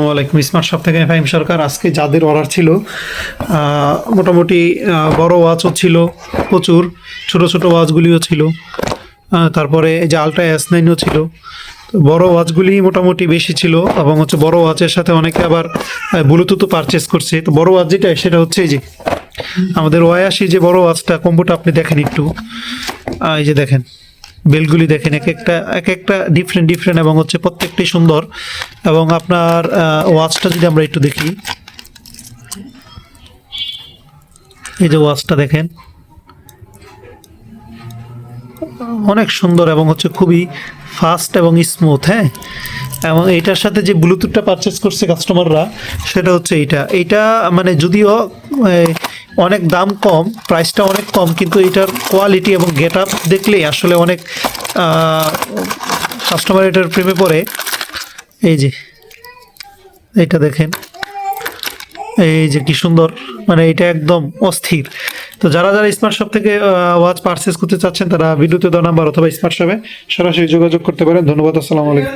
আসসালামু আলাইকুম smart shop থেকে ফাহিম সরকার, আজকে যাদের অর্ডার ছিল মোটামুটি বড় ওয়াচও ছিল, প্রচুর, ছোট ছোট ওয়াচগুলিও ছিল তারপরে এই যে আলট্রা এস নাইনও ছিল। বড় ওয়াচগুলি মোটামুটি বেশি ছিল এবং হচ্ছে বড় ওয়াচের সাথে অনেকে আবার ব্লুটুথও পারচেস করছে। তো বড় ওয়াচ যেটা, সেটা হচ্ছে যে, আমাদের ওয়াইয়াসি যে বড় ওয়াচটা কম্বোটা আপনি দেখেন একটু। এই যে দেখেন। বেলগুলি দেখেন, এক একটা এক একটা ডিফারেন্ট ডিফারেন্ট এবং হচ্ছে প্রত্যেকটি সুন্দর। এবং আপনার ওয়াচটা যদি আমরা একটু দেখি। এই যে ওয়াচটা দেখেন। অনেক সুন্দর এবং হচ্ছে খুবই ফাস্ট এবং স্মুথ হ্যাঁ? এবং এইটার সাথে যে ব্লুটুথটা পারচেস করছে কাস্টমাররা সেটা হচ্ছে এইটা। এইটা মানে যদিও অনেক দাম কম প্রাইসটা অনেক কম, কিন্তু এটার কোয়ালিটি এবং গেট আপ দেখলেই আসলে অনেক কাস্টমার এটার প্রেমে পড়ে। এই যে, এইটা দেখেন। এই যে কি সুন্দর মানে এটা একদম অস্থির। তো যারা যারা স্মার্ট শপ থেকে ওয়াচ পারচেস করতে চাচ্ছেন, তারা ভিডিওতে দেওয়া নাম্বার অথবা স্মার্ট শপে সরাসরি যোগাযোগ করতে পারেন। ধন্যবাদ, আসসালামু আলাইকুম।